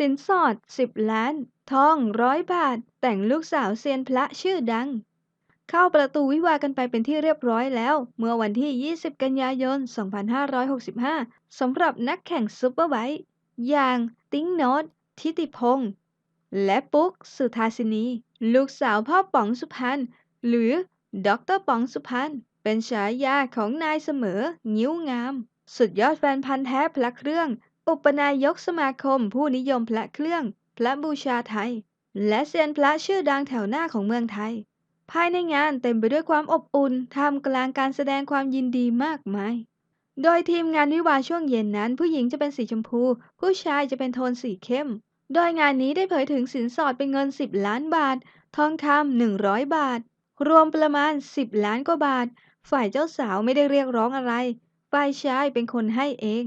สินสอด10ล้าน ทอง100บาท แต่งลูกสาวเซียนพระชื่อดัง เข้าประตูวิวาห์กันไปเป็นที่เรียบร้อยแล้ว เมื่อวันที่ 20 กันยายน 2565 สำหรับนักแข่งซุปเปอร์ไบค์อย่างติ๊งโนตทิติพงษ์และปุ๊กสุธาสินี ลูกสาวพ่อป๋องสุพรรณหรือด็อกเตอร์ป๋องสุพรรณเป็นฉายาของนายเสมอ งิ้วงาม สุดยอดแฟนพันธ์แท้พระเครื่อง อุปนายกสมาคมผู้นิยมพระเครื่อง พระบูชาไทย และเซียนพระชื่อดังแถวหน้าของเมืองไทย ภายในงานเต็มไปด้วยความอบอุ่นท่ามกลางการแสดงความยินดีมากมาย โดยทีมงานวิวาช่วงเย็นนั้น ผู้หญิงจะเป็นสีชมพู ผู้ชายจะเป็นโทนสีเข้ม โดยงานนี้ได้เผยถึงสินสอดเป็นเงิน 10 ล้านบาท ทองคำ100 บาท รวมประมาณ 10 ล้านกว่าบาท ฝ่ายเจ้าสาวไม่ได้เรียกร้องอะไร ฝ่ายชายเป็นคนให้เอง